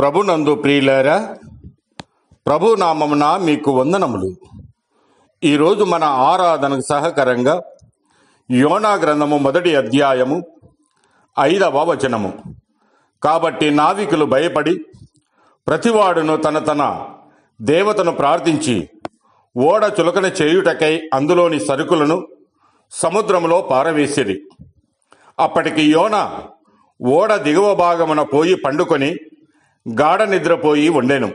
ప్రభునందు ప్రియులారా ప్రభు నామమున మీకు వందనములు. ఈరోజు మన ఆరాధనకు సహకరంగా యోనా గ్రంథము మొదటి అధ్యాయము ఐదవ వచనము. కాబట్టి నావికులు భయపడి ప్రతివాడును తన తన దేవతను ప్రార్థించి ఓడ చులకన చేయుటకై అందులోని సరుకులను సముద్రంలో పారవేసిరి. అప్పటికి యోన ఓడ దిగువ భాగమున పోయి పండుకొని గాఢ నిద్రపోయి ఉండెను.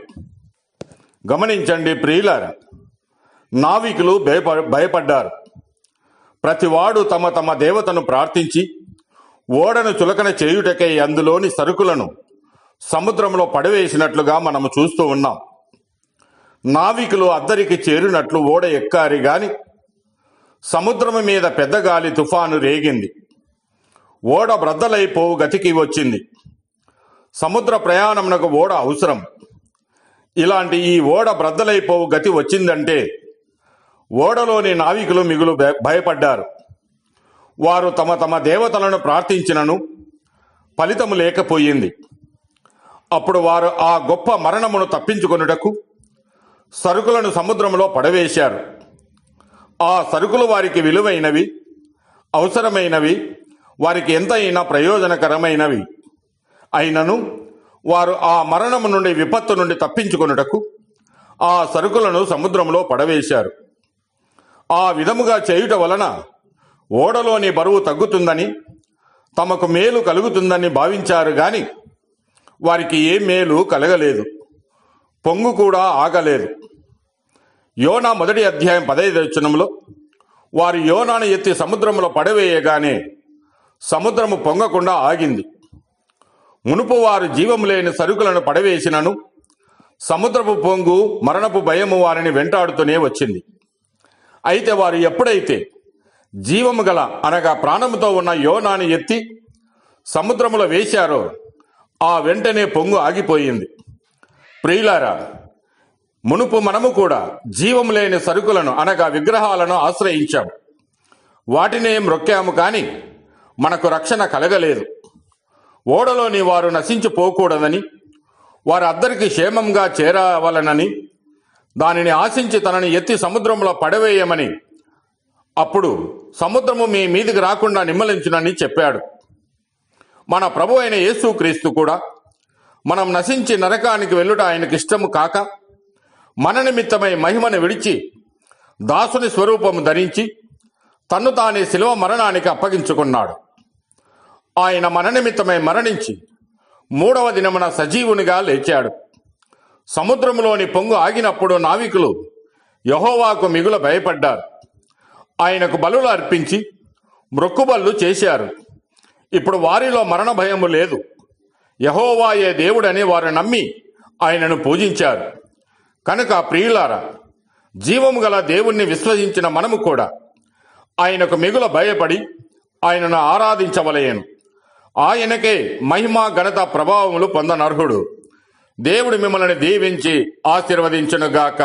గమనించండి ప్రియులారా నావికులు భయప భయపడ్డారు. ప్రతివాడు తమ తమ దేవతను ప్రార్థించి ఓడను చులకన చేయుటకై అందులోని సరుకులను సముద్రంలో పడవేసినట్లుగా మనము చూస్తూ ఉన్నాం. నావికులు అద్దరికి చేరినట్లు ఓడ ఎక్కారి గాని సముద్రము మీద పెద్ద గాలి తుఫాను రేగింది. ఓడ బ్రద్దలైపోవు గతికి వచ్చింది. సముద్ర ప్రయాణమునకు ఓడ అవసరం. ఇలాంటి ఈ ఓడ బ్రద్దలైపోవు గతి వచ్చిందంటే ఓడలోని నావికులు మిగులు భయ- భయపడ్డారు. వారు తమ తమ దేవతలను ప్రార్థించినను ఫలితము లేకపోయింది. అప్పుడు వారు ఆ గొప్ప మరణమును తప్పించుకొనుటకు సరుకులను సముద్రంలో పడవేశారు. ఆ సరుకులు వారికి విలువైనవి అవసరమైనవి వారికి ఎంతైనా ప్రయోజనకరమైనవి. అయినను వారు ఆ మరణము నుండి విపత్తు నుండి తప్పించుకొనుటకు ఆ సరుకులను సముద్రంలో పడవేశారు. ఆ విధముగా చేయుట వలన ఓడలోని బరువు తగ్గుతుందని తమకు మేలు కలుగుతుందని భావించారు గాని వారికి ఏ మేలు కలగలేదు. పొంగు కూడా ఆగలేదు. యోనా మొదటి అధ్యాయం పదహైదు వచనంలో వారు యోనాను ఎత్తి సముద్రంలో పడవేయగానే సముద్రము పొంగకుండా ఆగింది. మునుపు వారు జీవము లేని సరుకులను పడవేసినను సముద్రపు పొంగు మరణపు భయము వారిని వెంటాడుతూనే వచ్చింది. అయితే వారు ఎప్పుడైతే జీవము గల అనగా ప్రాణముతో ఉన్న యోనాని ఎత్తి సముద్రములో వేశారో ఆ వెంటనే పొంగు ఆగిపోయింది. ప్రియులారా మునుపు మనము కూడా జీవము లేని సరుకులను అనగా విగ్రహాలను ఆశ్రయించాం వాటినే మ్రొక్కాము కానీ మనకు రక్షణ కలగలేదు. ఓడలోని వారు నశించిపోకూడదని వారు అద్దరికి క్షేమంగా చేరవలనని దానిని ఆశించి తనని ఎత్తి సముద్రంలో పడవేయమని అప్పుడు సముద్రము మీ మీదికి రాకుండా నిమ్మలించునని చెప్పాడు. మన ప్రభు అయిన యేసుక్రీస్తు కూడా మనం నశించి నరకానికి వెళ్ళుట ఆయనకి ఇష్టము కాక మన నిమిత్తమై మహిమను విడిచి దాసుని స్వరూపము ధరించి తన్ను తానే శిలువ మరణానికి అప్పగించుకున్నాడు. ఆయన మన నిమిత్తమై మరణించి మూడవ దినమున సజీవునిగా లేచాడు. సముద్రంలోని పొంగు ఆగినప్పుడు నావికులు యహోవాకు మిగుల భయపడ్డారు. ఆయనకు బలులు అర్పించి మ్రొక్కుబళ్ళు చేశారు. ఇప్పుడు వారిలో మరణ భయము లేదు. యహోవాయే దేవుడని వారు నమ్మి ఆయనను పూజించారు. కనుక ప్రియులారా జీవము గల దేవుణ్ణి విశ్వసించిన మనము కూడా ఆయనకు మిగుల భయపడి ఆయనను ఆరాధించవలయను ఆయనకే మహిమ ఘనత ప్రభావములు పొందనర్హుడు. దేవుడు మిమ్మల్ని దీవించి ఆశీర్వదించునుగాక.